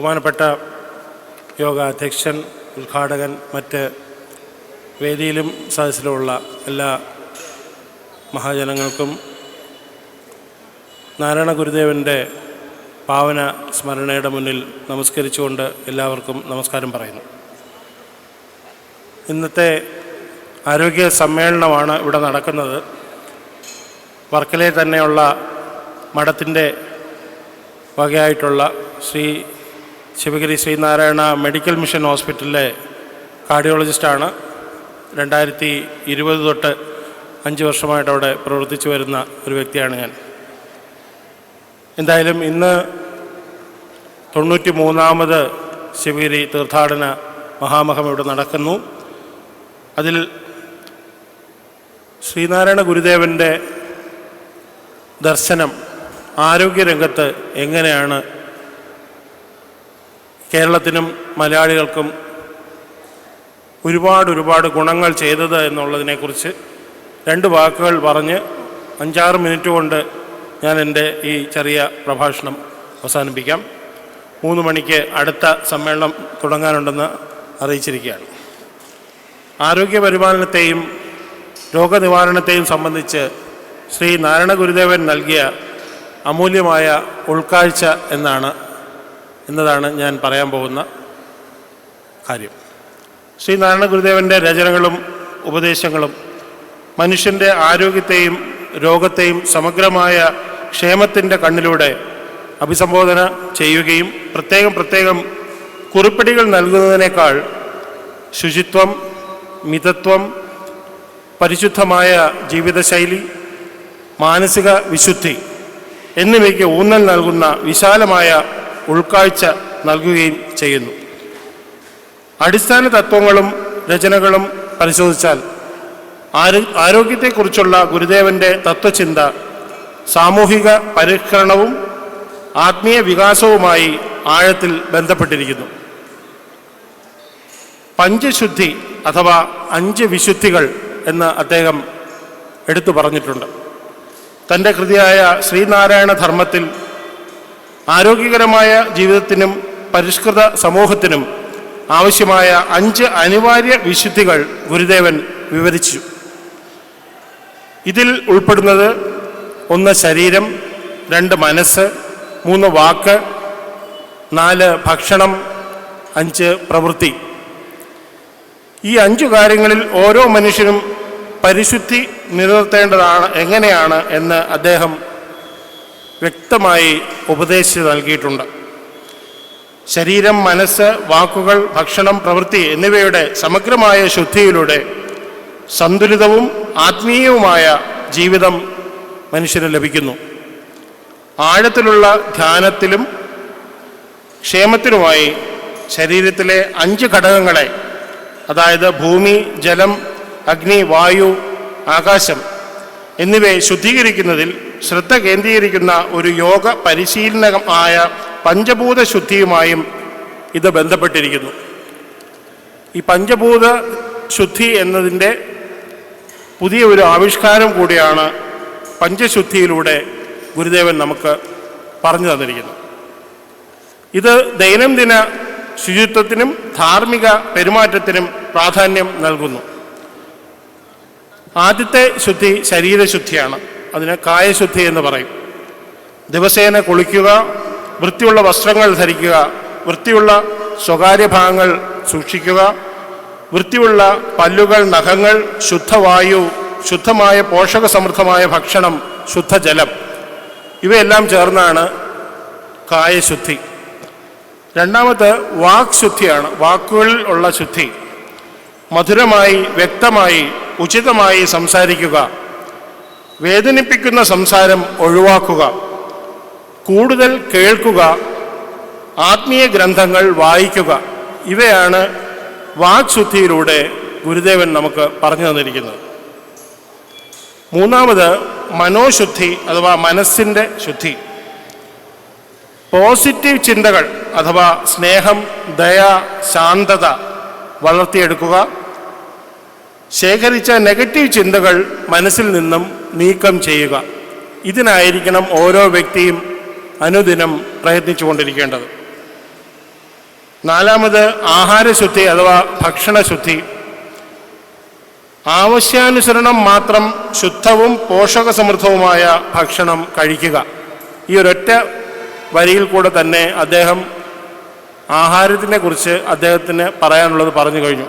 ബഹുമാനപ്പെട്ട യോഗ അധ്യക്ഷൻ ഉദ്ഘാടകൻ മറ്റ് വേദിയിലും സദസ്സിലുമുള്ള എല്ലാ മഹാജനങ്ങൾക്കും നാരായണ ഗുരുദേവന്റെ പാവന സ്മരണയുടെ മുന്നിൽ നമസ്കരിച്ചുകൊണ്ട് എല്ലാവർക്കും നമസ്കാരം പറയുന്നു. ഇന്നത്തെ ആരോഗ്യ സമ്മേളനമാണ് ഇവിടെ നടക്കുന്നത്. വർക്കലയിൽ തന്നെയുള്ള മഠത്തിന്റെ വകയായിട്ടുള്ള ശ്രീ ശിവഗിരി ശ്രീനാരായണ മെഡിക്കൽ മിഷൻ ഹോസ്പിറ്റലിലെ കാർഡിയോളജിസ്റ്റാണ്. രണ്ടായിരത്തി ഇരുപത് തൊട്ട് അഞ്ച് വർഷമായിട്ട് അവിടെ പ്രവർത്തിച്ചു വരുന്ന ഒരു വ്യക്തിയാണ് ഞാൻ. എന്തായാലും ഇന്ന് തൊണ്ണൂറ്റി മൂന്നാമത് ശിവഗിരി തീർത്ഥാടന മഹാമഹം ഇവിടെ നടക്കുന്നു. അതിൽ ശ്രീനാരായണ ഗുരുദേവന്റെ ദർശനം ആരോഗ്യരംഗത്ത് എങ്ങനെയാണ് കേരളത്തിനും മലയാളികൾക്കും ഒരുപാട് ഒരുപാട് ഗുണങ്ങൾ ചെയ്തത് എന്നുള്ളതിനെക്കുറിച്ച് രണ്ട് വാക്കുകൾ പറഞ്ഞ് അഞ്ചാറ് മിനിറ്റ് കൊണ്ട് ഞാൻ എന്റെ ഈ ചെറിയ പ്രഭാഷണം അവസാനിപ്പിക്കാം. മൂന്ന് മണിക്ക് അടുത്ത സമ്മേളനം തുടങ്ങാനുണ്ടെന്ന് അറിയിച്ചിരിക്കുകയാണ്. ആരോഗ്യ പരിപാലനത്തെയും രോഗനിവാരണത്തെയും സംബന്ധിച്ച് ശ്രീ നാരായണ ഗുരുദേവൻ നൽകിയ അമൂല്യമായ ഉൾക്കാഴ്ച എന്നാണ് എന്നതാണ് ഞാൻ പറയാൻ പോകുന്ന കാര്യം. ശ്രീ നാരായണ ഗുരുദേവന്റെ രചനകളും ഉപദേശങ്ങളും മനുഷ്യന്റെ ആരോഗ്യത്തെയും രോഗത്തെയും സമഗ്രമായ ക്ഷേമത്തിന്റെ കണ്ണിലൂടെ അഭിസംബോധന ചെയ്യുകയും പ്രത്യേകം പ്രത്യേകം കുറിപ്പടികൾ നൽകുന്നതിനേക്കാൾ ശുചിത്വം മിതത്വം പരിശുദ്ധമായ ജീവിതശൈലി മാനസിക വിശുദ്ധി എന്നിവയ്ക്ക് ഊന്നൽ നൽകുന്ന വിശാലമായ ഉൾക്കാഴ്ച നൽകുകയും ചെയ്യുന്നു. അടിസ്ഥാന തത്വങ്ങളും രചനകളും പരിശോധിച്ചാൽ ആരോ ആരോഗ്യത്തെക്കുറിച്ചുള്ള ഗുരുദേവന്റെ തത്വചിന്ത സാമൂഹിക പരിഷ്കരണവും ആത്മീയ വികാസവുമായി ആഴത്തിൽ ബന്ധപ്പെട്ടിരിക്കുന്നു. പഞ്ചശുദ്ധി അഥവാ അഞ്ച് വിശുദ്ധികൾ എന്ന് അദ്ദേഹം എടുത്തു പറഞ്ഞിട്ടുണ്ട്. തന്റെ കൃതിയായ ശ്രീനാരായണ ധർമ്മത്തിൽ ആരോഗ്യകരമായ ജീവിതത്തിനും പരിഷ്കൃത സമൂഹത്തിനും ആവശ്യമായ അഞ്ച് അനിവാര്യ വിശുദ്ധികൾ ഗുരുദേവൻ വിവരിച്ചു. ഇതിൽ ഉൾപ്പെടുന്നത് ഒന്ന് ശരീരം രണ്ട് മനസ്സ് മൂന്ന് വാക്ക് നാല് ഭക്ഷണം അഞ്ച് പ്രവൃത്തി. ഈ അഞ്ചു കാര്യങ്ങളിൽ ഓരോ മനുഷ്യനും പരിശുദ്ധി നിലനിർത്തേണ്ടതാണ് എങ്ങനെയാണ് എന്ന് അദ്ദേഹം വ്യക്തമായി ഉപദേശിച്ച് നൽകിയിട്ടുണ്ട്. ശരീരം മനസ്സ് വാക്കുകൾ ഭക്ഷണം പ്രവൃത്തി എന്നിവയുടെ സമഗ്രമായ ശുദ്ധിയിലൂടെ സന്തുലിതവും ആത്മീയവുമായ ജീവിതം മനുഷ്യന് ലഭിക്കുന്നു. ആഴത്തിലുള്ള ധ്യാനത്തിലും ക്ഷേമത്തിനുമായി ശരീരത്തിലെ അഞ്ച് ഘടകങ്ങളെ അതായത് ഭൂമി ജലം അഗ്നി വായു ആകാശം എന്നിവയെ ശുദ്ധീകരിക്കുന്നതിൽ ശ്രദ്ധ കേന്ദ്രീകരിക്കുന്ന ഒരു യോഗ പരിശീലനമായ പഞ്ചഭൂത ശുദ്ധിയുമായും ഇത് ബന്ധപ്പെട്ടിരിക്കുന്നു. ഈ പഞ്ചഭൂത ശുദ്ധി എന്നതിന്റെ പുതിയ ഒരു ആവിഷ്കാരം കൂടിയാണ് പഞ്ചശുദ്ധിയിലൂടെ ഗുരുദേവൻ നമുക്ക് പറഞ്ഞു തന്നിരിക്കുന്നത്. ഇത് ദൈനംദിന ശുചിത്വത്തിനും ധാർമ്മിക പെരുമാറ്റത്തിനും പ്രാധാന്യം നൽകുന്നു. ആദ്യത്തെ ശുദ്ധി ശരീരശുദ്ധിയാണ്. അതിന് കായശുദ്ധി എന്ന് പറയും. ദിവസേന കുളിക്കുക വൃത്തിയുള്ള വസ്ത്രങ്ങൾ ധരിക്കുക വൃത്തിയുള്ള സ്വകാര്യ ഭാഗങ്ങൾ സൂക്ഷിക്കുക വൃത്തിയുള്ള പല്ലുകൾ നഖങ്ങൾ ശുദ്ധവായു ശുദ്ധമായ പോഷക സമൃദ്ധമായ ഭക്ഷണം ശുദ്ധജലം ഇവയെല്ലാം ചേർന്നാണ് കായശുദ്ധി. രണ്ടാമത് വാക് ശുദ്ധിയാണ്. വാക്കുകളിൽ ഉള്ള ശുദ്ധി. മധുരമായി വ്യക്തമായി ഉചിതമായി സംസാരിക്കുക. വേദനിപ്പിക്കുന്ന സംസാരം ഒഴിവാക്കുക. കൂടുതൽ കേൾക്കുക. ആത്മീയ ഗ്രന്ഥങ്ങൾ വായിക്കുക. ഇവയാണ് വാക്ശുദ്ധിയിലൂടെ ഗുരുദേവൻ നമുക്ക് പറഞ്ഞു തന്നിരിക്കുന്നത്. മൂന്നാമത് മനോശുദ്ധി അഥവാ മനസ്സിന്റെ ശുദ്ധി. പോസിറ്റീവ് ചിന്തകൾ അഥവാ സ്നേഹം ദയ ശാന്തത വളർത്തിയെടുക്കുക. ശേഖരിച്ച നെഗറ്റീവ് ചിന്തകൾ മനസ്സിൽ നിന്നും നീക്കം ചെയ്യുക. ഇതിനായിരിക്കണം ഓരോ വ്യക്തിയും അനുദിനം പ്രയത്നിച്ചുകൊണ്ടിരിക്കേണ്ടത്. നാലാമത് ആഹാരശുദ്ധി അഥവാ ഭക്ഷണശുദ്ധി. ആവശ്യാനുസരണം മാത്രം ശുദ്ധവും പോഷകസമൃദ്ധവുമായ ഭക്ഷണം കഴിക്കുക. ഈ ഒരൊറ്റ വരിയിൽ കൂടെ തന്നെ അദ്ദേഹം ആഹാരത്തിനെ കുറിച്ച് അദ്ദേഹത്തിന് പറയാനുള്ളത് പറഞ്ഞു കഴിഞ്ഞു.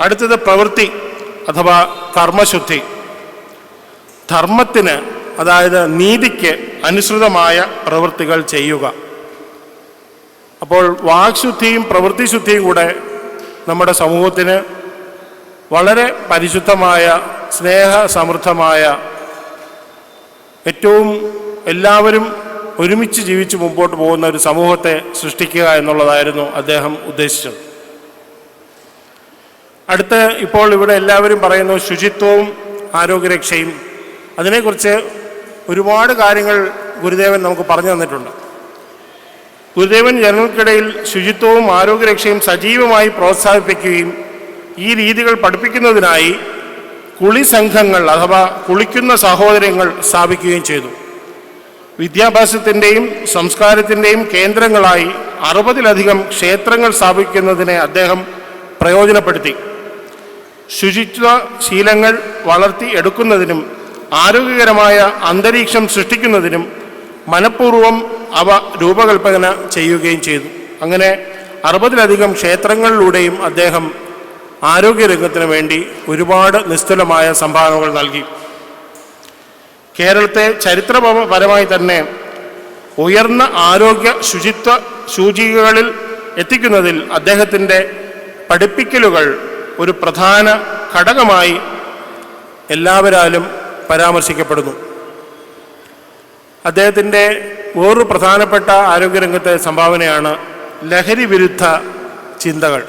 അടുത്തത് പ്രവൃത്തി അഥവാ കർമ്മശുദ്ധി. ധർമ്മത്തിന് അതായത് നീതിക്ക് അനുസൃതമായ പ്രവൃത്തികൾ ചെയ്യുക. അപ്പോൾ വാക്ശുദ്ധിയും പ്രവൃത്തിശുദ്ധിയും കൂടെ നമ്മുടെ സമൂഹത്തിന് വളരെ പരിശുദ്ധമായ സ്നേഹസമൃദ്ധമായ ഏറ്റവും എല്ലാവരും ഒരുമിച്ച് ജീവിച്ച് മുമ്പോട്ട് പോകുന്ന ഒരു സമൂഹത്തെ സൃഷ്ടിക്കുക എന്നുള്ളതായിരുന്നു അദ്ദേഹം ഉദ്ദേശിച്ചത്. അടുത്ത് ഇപ്പോൾ ഇവിടെ എല്ലാവരും പറയുന്നു ശുചിത്വവും ആരോഗ്യരക്ഷയും അതിനെക്കുറിച്ച് ഒരുപാട് കാര്യങ്ങൾ ഗുരുദേവൻ നമുക്ക് പറഞ്ഞു തന്നിട്ടുണ്ട്. ഗുരുദേവൻ ജനങ്ങൾക്കിടയിൽ ശുചിത്വവും ആരോഗ്യരക്ഷയും സജീവമായി പ്രോത്സാഹിപ്പിക്കുകയും ഈ രീതികൾ പഠിപ്പിക്കുന്നതിനായി കുളി സംഘങ്ങൾ അഥവാ കുളിക്കുന്ന സഹോദരങ്ങൾ സ്ഥാപിക്കുകയും ചെയ്തു. വിദ്യാഭ്യാസത്തിന്റെയും സംസ്കാരത്തിന്റെയും കേന്ദ്രങ്ങളായി അറുപതിലധികം ക്ഷേത്രങ്ങൾ സ്ഥാപിക്കുന്നതിനെ അദ്ദേഹം പ്രയോജനപ്പെടുത്തി. ശുചിത്വ ശീലങ്ങൾ വളർത്തി എടുക്കുന്നതിനും ആരോഗ്യകരമായ അന്തരീക്ഷം സൃഷ്ടിക്കുന്നതിനും മനഃപൂർവം അവ രൂപകൽപ്പന ചെയ്യുകയും ചെയ്തു. അങ്ങനെ അറുപതിലധികം ക്ഷേത്രങ്ങളിലൂടെയും അദ്ദേഹം ആരോഗ്യരംഗത്തിന് വേണ്ടി ഒരുപാട് നിസ്തുലമായ സംഭാവനകൾ നൽകി. കേരളത്തെ ചരിത്രപരമായി തന്നെ ഉയർന്ന ആരോഗ്യ ശുചിത്വ സൂചികകളിൽ എത്തിക്കുന്നതിൽ അദ്ദേഹത്തിന്റെ പഠിപ്പിക്കലുകൾ ഒരു പ്രധാന ഘടകമായി എല്ലാവരാലും പരാമർശിക്കപ്പെടുന്നു. അദ്ദേഹത്തിന്റെ വേറൊരു പ്രധാനപ്പെട്ട ആരോഗ്യരംഗത്തെ സംഭാവനയാണ് ലഹരി വിരുദ്ധ ചിന്തകൾ.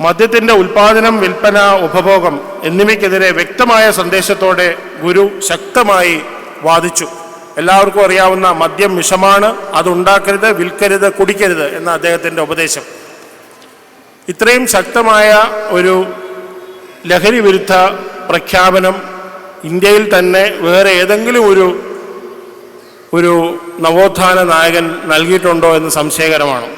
മദ്യത്തിന്റെ ഉൽപാദനം വിൽപ്പന ഉപഭോഗം എന്നിവയ്ക്കെതിരെ വ്യക്തമായ സന്ദേശത്തോടെ ഗുരു ശക്തമായി വാദിച്ചു. എല്ലാവർക്കും അറിയാവുന്ന മദ്യം വിഷമാണ് അതുണ്ടാക്കരുത് വിൽക്കരുത് കുടിക്കരുത് എന്ന അദ്ദേഹത്തിന്റെ ഉപദേശം. ഇത്രയും ശക്തമായ ഒരു ലഹരി വിരുദ്ധ പ്രഖ്യാപനം ഇന്ത്യയിൽ തന്നെ വേറെ ഏതെങ്കിലും ഒരു ഒരു നവോത്ഥാന നായകൻ നൽകിയിട്ടുണ്ടോ എന്ന് സംശയകരമാണ്.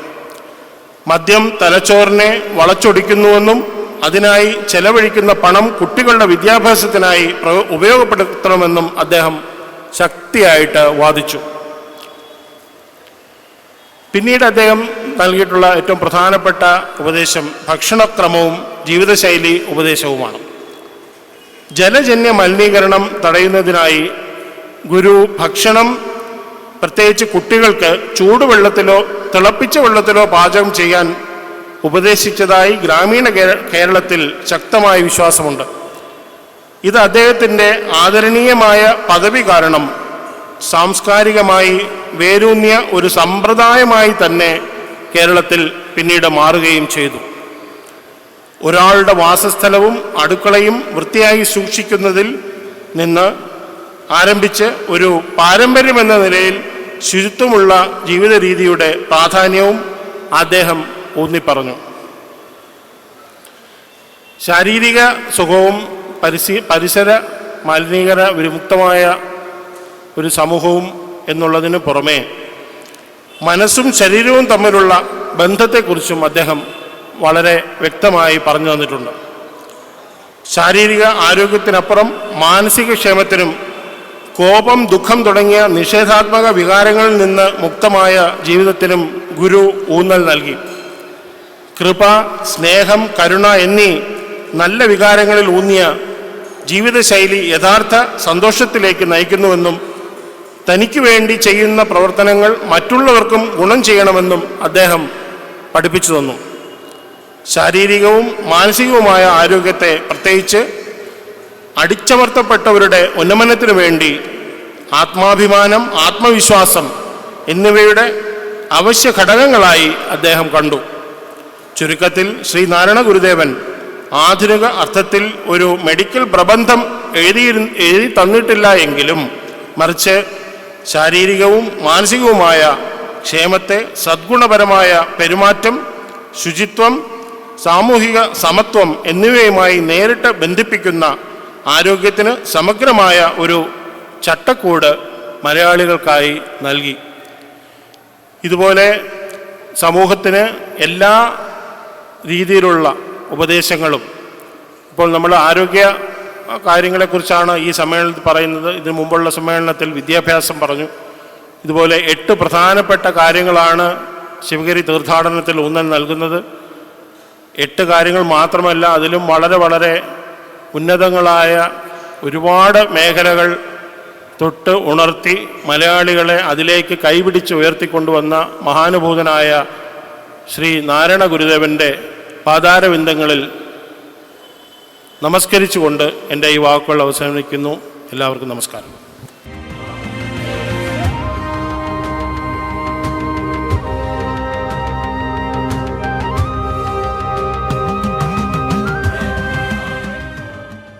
മദ്യം തലച്ചോറിനെ വളച്ചൊടിക്കുന്നുവെന്നും അതിനായി ചെലവഴിക്കുന്ന പണം കുട്ടികളുടെ വിദ്യാഭ്യാസത്തിനായി ഉപയോഗപ്പെടുത്തണമെന്നും അദ്ദേഹം ശക്തിയായിട്ട് വാദിച്ചു. പിന്നീട് അദ്ദേഹം നൽകിയിട്ടുള്ള ഏറ്റവും പ്രധാനപ്പെട്ട ഉപദേശം ഭക്ഷണക്രമവും ജീവിതശൈലി ഉപദേശവുമാണ്. ജലജന്യ മലിനീകരണം തടയുന്നതിനായി ഗുരു ഭക്ഷണം പ്രത്യേകിച്ച് കുട്ടികൾക്ക് ചൂടുവെള്ളത്തിലോ തിളപ്പിച്ച വെള്ളത്തിലോ പാചകം ചെയ്യാൻ ഉപദേശിച്ചതായി ഗ്രാമീണ കേരളത്തിൽ ശക്തമായ വിശ്വാസമുണ്ട്. ഇത് അദ്ദേഹത്തിന്റെ ആദരണീയമായ പദവി കാരണം സാംസ്കാരികമായി വേരൂന്നിയ ഒരു സമ്പ്രദായമായി തന്നെ കേരളത്തിൽ പിന്നീട് മാറുകയും ചെയ്തു. ഒരാളുടെ വാസസ്ഥലവും അടുക്കളയും വൃത്തിയായി സൂക്ഷിക്കുന്നതിൽ നിന്ന് ആരംഭിച്ച് ഒരു പാരമ്പര്യമെന്ന നിലയിൽ ശുചിത്വമുള്ള ജീവിത രീതിയുടെ പ്രാധാന്യവും അദ്ദേഹം ഊന്നിപ്പറഞ്ഞു. ശാരീരിക സുഖവും പരിസി പരിസര മലിനീകര വിമുക്തമായ ഒരു സമൂഹവും എന്നുള്ളതിന് പുറമേ മനസ്സും ശരീരവും തമ്മിലുള്ള ബന്ധത്തെക്കുറിച്ചും അദ്ദേഹം വളരെ വ്യക്തമായി പറഞ്ഞു തന്നിട്ടുണ്ട്. ശാരീരിക ആരോഗ്യത്തിനപ്പുറം മാനസിക ക്ഷേമത്തിനും കോപം ദുഃഖം തുടങ്ങിയ നിഷേധാത്മക വികാരങ്ങളിൽ നിന്ന് മുക്തമായ ജീവിതത്തിനും ഗുരു ഊന്നൽ നൽകി. കൃപ സ്നേഹം കരുണ എന്നീ നല്ല വികാരങ്ങളിൽ ഊന്നിയ ജീവിതശൈലി യഥാർത്ഥ സന്തോഷത്തിലേക്ക് നയിക്കുന്നുവെന്നും തനിക്ക് വേണ്ടി ചെയ്യുന്ന പ്രവർത്തനങ്ങൾ മറ്റുള്ളവർക്കും ഗുണം ചെയ്യണമെന്നും അദ്ദേഹം പഠിപ്പിച്ചു തന്നു. ശാരീരികവും മാനസികവുമായ ആരോഗ്യത്തെ പ്രത്യേകിച്ച് അടിച്ചമർത്തപ്പെട്ടവരുടെ ഉന്നമനത്തിനു വേണ്ടി ആത്മാഭിമാനം ആത്മവിശ്വാസം എന്നിവയുടെ അവശ്യ ഘടകങ്ങളായി അദ്ദേഹം കണ്ടു. ചുരുക്കത്തിൽ ശ്രീ നാരായണ ഗുരുദേവൻ ആധുനിക അർത്ഥത്തിൽ ഒരു മെഡിക്കൽ പ്രബന്ധം എഴുതി എഴുതി തന്നിട്ടില്ല എങ്കിലും മറിച്ച് ശാരീരികവും മാനസികവുമായ ക്ഷേമത്തെ സദ്ഗുണപരമായ പെരുമാറ്റം ശുചിത്വം സാമൂഹിക സമത്വം എന്നിവയുമായി നേരിട്ട് ബന്ധിപ്പിക്കുന്ന ആരോഗ്യത്തിന് സമഗ്രമായ ഒരു ചട്ടക്കൂട് മലയാളികൾക്കായി നൽകി. ഇതുപോലെ സമൂഹത്തിന് എല്ലാ രീതിയിലുള്ള ഉപദേശങ്ങളും ഇപ്പോൾ നമ്മൾ ആരോഗ്യ കാര്യങ്ങളെക്കുറിച്ചാണ് ഈ സമ്മേളനത്തിൽ പറയുന്നത്. ഇതിനു മുമ്പുള്ള സമ്മേളനത്തിൽ വിദ്യാഭ്യാസം പറഞ്ഞു. ഇതുപോലെ എട്ട് പ്രധാനപ്പെട്ട കാര്യങ്ങളാണ് ശിവഗിരി തീർത്ഥാടനത്തിൽ ഊന്നൽ നൽകുന്നത്. എട്ട് കാര്യങ്ങൾ മാത്രമല്ല അതിലും വളരെ വളരെ ഉന്നതങ്ങളായ ഒരുപാട് മേഖലകൾ തൊട്ട് ഉണർത്തി മലയാളികളെ അതിലേക്ക് കൈപിടിച്ച് ഉയർത്തിക്കൊണ്ടുവന്ന മഹാനുഭൂതനായ ശ്രീ നാരായണ ഗുരുദേവന്റെ പാതാരവിന്ദങ്ങളിൽ നമസ്കരിച്ചുകൊണ്ട് എന്റെ ഈ വാക്കുകൾ അവസാനിക്കുന്നു എല്ലാവർക്കും നമസ്കാരം.